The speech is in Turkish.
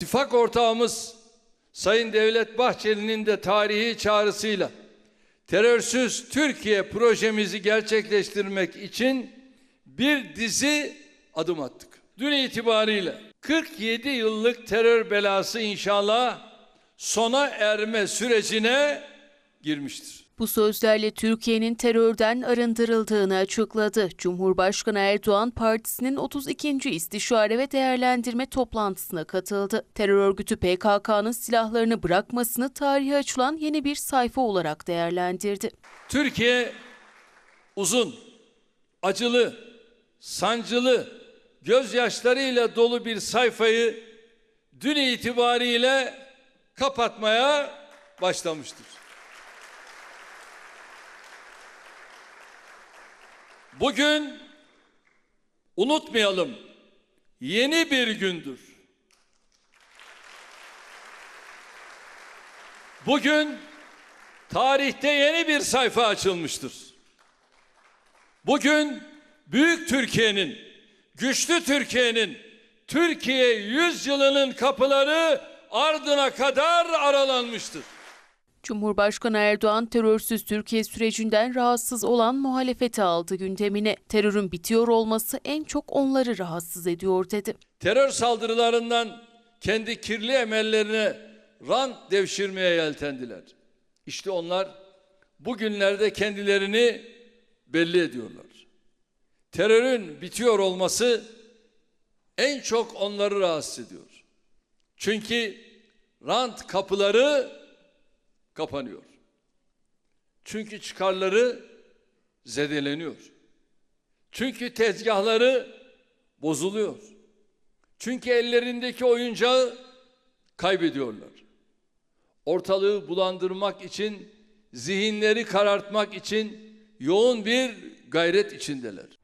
İttifak ortağımız Sayın Devlet Bahçeli'nin de tarihi çağrısıyla terörsüz Türkiye projemizi gerçekleştirmek için bir dizi adım attık. Dün itibariyle 47 yıllık terör belası inşallah sona erme sürecine girmiştir. Bu sözlerle Türkiye'nin terörden arındırıldığını açıkladı. Cumhurbaşkanı Erdoğan partisinin 32. İstişare ve Değerlendirme toplantısına katıldı. Terör örgütü PKK'nın silahlarını bırakmasını tarihe açılan yeni bir sayfa olarak değerlendirdi. Türkiye uzun, acılı, sancılı, gözyaşlarıyla dolu bir sayfayı dün itibariyle kapatmaya başlamıştır. Bugün unutmayalım yeni bir gündür. Bugün tarihte yeni bir sayfa açılmıştır. Bugün büyük Türkiye'nin, güçlü Türkiye'nin, Türkiye yüzyılının kapıları ardına kadar aralanmıştır. Cumhurbaşkanı Erdoğan terörsüz Türkiye sürecinden rahatsız olan muhalefeti aldı gündemine. Terörün bitiyor olması en çok onları rahatsız ediyor dedi. Terör saldırılarından kendi kirli emellerine rant devşirmeye yeltendiler. İşte onlar bugünlerde kendilerini belli ediyorlar. Terörün bitiyor olması en çok onları rahatsız ediyor. Çünkü rant kapıları kapanıyor. Çünkü çıkarları zedeleniyor. Çünkü tezgahları bozuluyor. Çünkü ellerindeki oyuncağı kaybediyorlar. Ortalığı bulandırmak için, zihinleri karartmak için yoğun bir gayret içindeler.